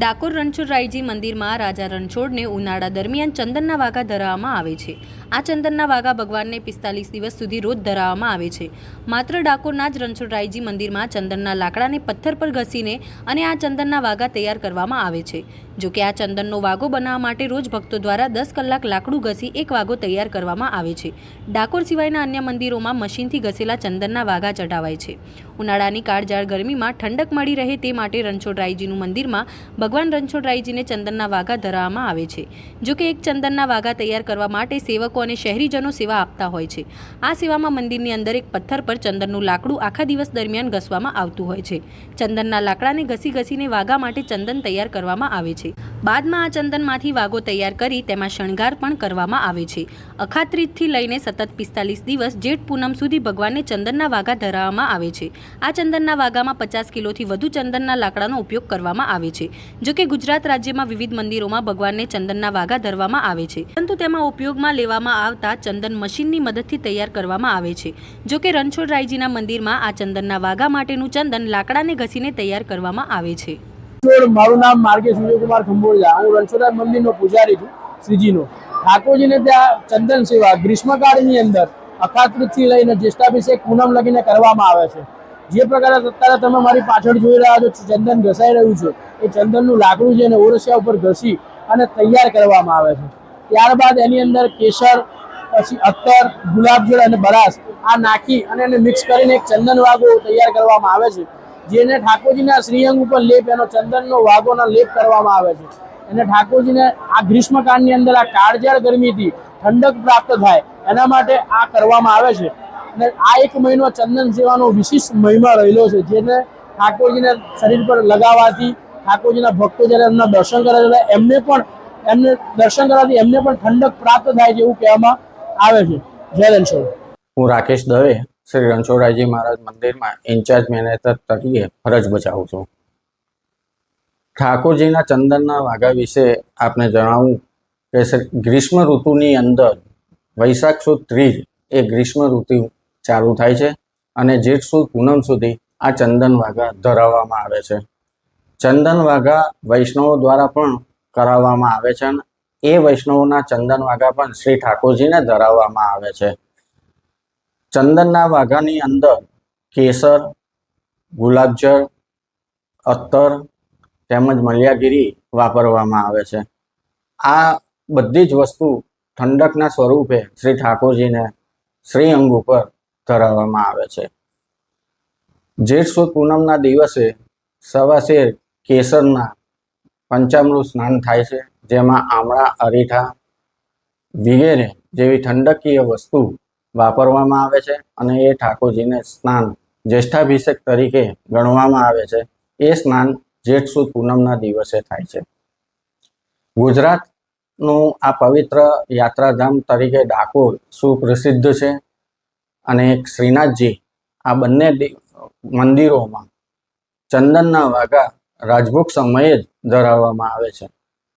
ડાકોર રણછોડરાયજી મંદિરમાં રાજા રણછોડને ઉનાળા દરમિયાન ચંદનના વાઘા ધરાવવામાં આવે છે. આ ચંદનના વાઘા ભગવાનને પિસ્તાલીસ દિવસ સુધી રોજ ધરાવવામાં આવે છે. માત્ર ડાકોરના જ રણછોડરાયજી મંદિરમાં ચંદનના લાકડાને પથ્થર પર ઘસીને અને આ ચંદનના વાઘા તૈયાર કરવામાં આવે છે. જો કે આ ચંદનનો વાઘો બનાવવા માટે રોજ ભક્તો દ્વારા દસ કલાક લાકડું ઘસી એક વાઘો તૈયાર કરવામાં આવે છે. ડાકોર સિવાયના અન્ય મંદિરોમાં મશીનથી ઘસેલા ચંદનના વાઘા ચઢાવાય છે. ઉનાળાની કાળજાળ ગરમીમાં ઠંડક મળી રહે તે માટે રણછોડરાયજીનું મંદિરમાં ભગવાન રણછોડરાયજીને ચંદનના વાઘા ધરાવવામાં આવે છે. જો કે એક ચંદનના વાઘા તૈયાર કરવા માટે સેવકો અને શહેરીજનો સેવા આપતા હોય છે. આ સેવામાં મંદિરની અંદર એક પથ્થર પર ચંદનનું લાકડું આખા દિવસ દરમિયાન ઘસવામાં આવતું હોય છે. ચંદનના લાકડાને ઘસી ઘસીને વાઘા માટે ચંદન તૈયાર કરવામાં આવે છે. બાદમાં આ ચંદનમાંથી વાઘો તૈયાર કરી તેમાં શણગાર પણ કરવામાં આવે છે. અખાત્રીજથી લઈને સતત પિસ્તાલીસ દિવસ જેઠ પૂનમ સુધી ભગવાનને ચંદનના વાઘા ધરાવવામાં આવે છે. આ ચંદનના વાઘામાં પચાસ કિલોથી વધુ ચંદનના લાકડાનો ઉપયોગ કરવામાં આવે છે. જો કે ગુજરાત રાજ્યમાં વિવિધ મંદિરોમાં ભગવાનને ચંદનના વાઘા ધરવામાં આવે છે. પરંતુ તેમાં ઉપયોગમાં લેવામાં આવતા ચંદન મશીનની મદદથી તૈયાર કરવામાં આવે છે. જો કે રણછોડરાયજીના મંદિરમાં આ ચંદનના વાઘા માટેનું ચંદન લાકડાને ઘસીને તૈયાર કરવામાં આવે છે. મારું નામ માર્ગે સૂર્યકુમાર ખંભોળિયા. હું રણછોડરાય મંદિરનો પૂજારી છું, શ્રીજીનો. ઠાકોરજીને ત્યાં ચંદન સેવા, ગ્રીષ્મકાળની અંદર અખાત્રીજથી લઈને જ્યેષ્ઠાભિષેક પૂનમ લગીને કરવામાં આવે છે. જે પ્રકારે અત્યારે તમે મારી પાછળ જોઈ રહ્યા છો, ચંદન ઘસાઈ રહ્યું છે. એ ચંદનનું લાકડું છે એને ઓરસિયા ઉપર ઘસી અને તૈયાર કરવામાં આવે છે. ત્યારબાદ એની અંદર કેસર, પછી અત્તર ગુલાબજળ અને બરાસ આ નાખી અને એને મિક્સ કરીને એક ચંદન વાગો તૈયાર કરવામાં આવે છે. જેને ઠાકોરજીના શ્રીઅંગ ઉપર લેપ, એનો ચંદનનો વાગોનો લેપ કરવામાં આવે છે. એને ઠાકોરજીને આ ગ્રીષ્મકાળની અંદર આ કાળઝાળ ગરમીથી ઠંડક પ્રાપ્ત થાય એના માટે આ કરવામાં આવે છે. અને આ એક મહિનો ચંદન સેવાનો વિશિષ્ટ મહિમા રહેલો છે, જેને ઠાકોરજીને શરીર પર લગાવવાથી ઠાકોરજીના ભક્તો જ્યારે એમના દર્શન કરે છે એમને પણ, એમને દર્શન કરવાથી એમને પણ ઠંડક પ્રાપ્ત થાય છે એવું કહેવામાં આવે છે. જય રણછોડ. હું રાકેશ દવે, શ્રી રણછોડરાયજી મહારાજ મંદિરમાં ઇન્ચાર્જ મેનેજર તરીકે ફરજ બજાવું છું. ઠાકોરજીના ચંદનના વાઘા વિશે આપને જણાવું કે ગ્રીષ્મ ઋતુની અંદર વૈશાખ સુદ ત્રીજ એ ગ્રીષ્મ ઋતુ ચાલુ થાય છે અને જેઠ સુદ પૂનમ સુધી આ ચંદન વાઘા ધરાવવામાં આવે છે. ચંદન વાઘા વૈષ્ણવો દ્વારા પણ કરાવવામાં આવે છે અને એ વૈષ્ણવોના ચંદન વાઘા પણ શ્રી ઠાકોરજીને ધરાવવામાં આવે છે. ચંદનના વાઘાની અંદર કેસર, ગુલાબજળ અત્તર તેમજ મલિયાગીરી વાપરવામાં આવે છે. આ બધી જ વસ્તુ ઠંડકના સ્વરૂપે શ્રી ઠાકોરજીને શ્રી અંગ ઉપર ધરાવવામાં આવે છે. જેઠ સુદ પૂનમના દિવસે સવાશેર કેસરના પંચામૃત સ્નાન થાય છે, જેમાં આમળા, અરીઠા, વગેરે જેવી ઠંડકીય વસ્તુ વાપરવામાં આવે છે અને એ ઠાકોરજીને સ્નાન જ્યેષ્ઠાભિષેક તરીકે ગણવામાં આવે છે. એ સ્નાન જેઠ સુદ પૂનમના દિવસે થાય છે. ગુજરાતનું આ પવિત્ર યાત્રાધામ તરીકે ડાકોર સુપ્રસિદ્ધ છે અને શ્રીનાથજી આ બંને મંદિરોમાં ચંદનના વાઘા રાજભોગ સમયે જ ધરાવવામાં આવે છે.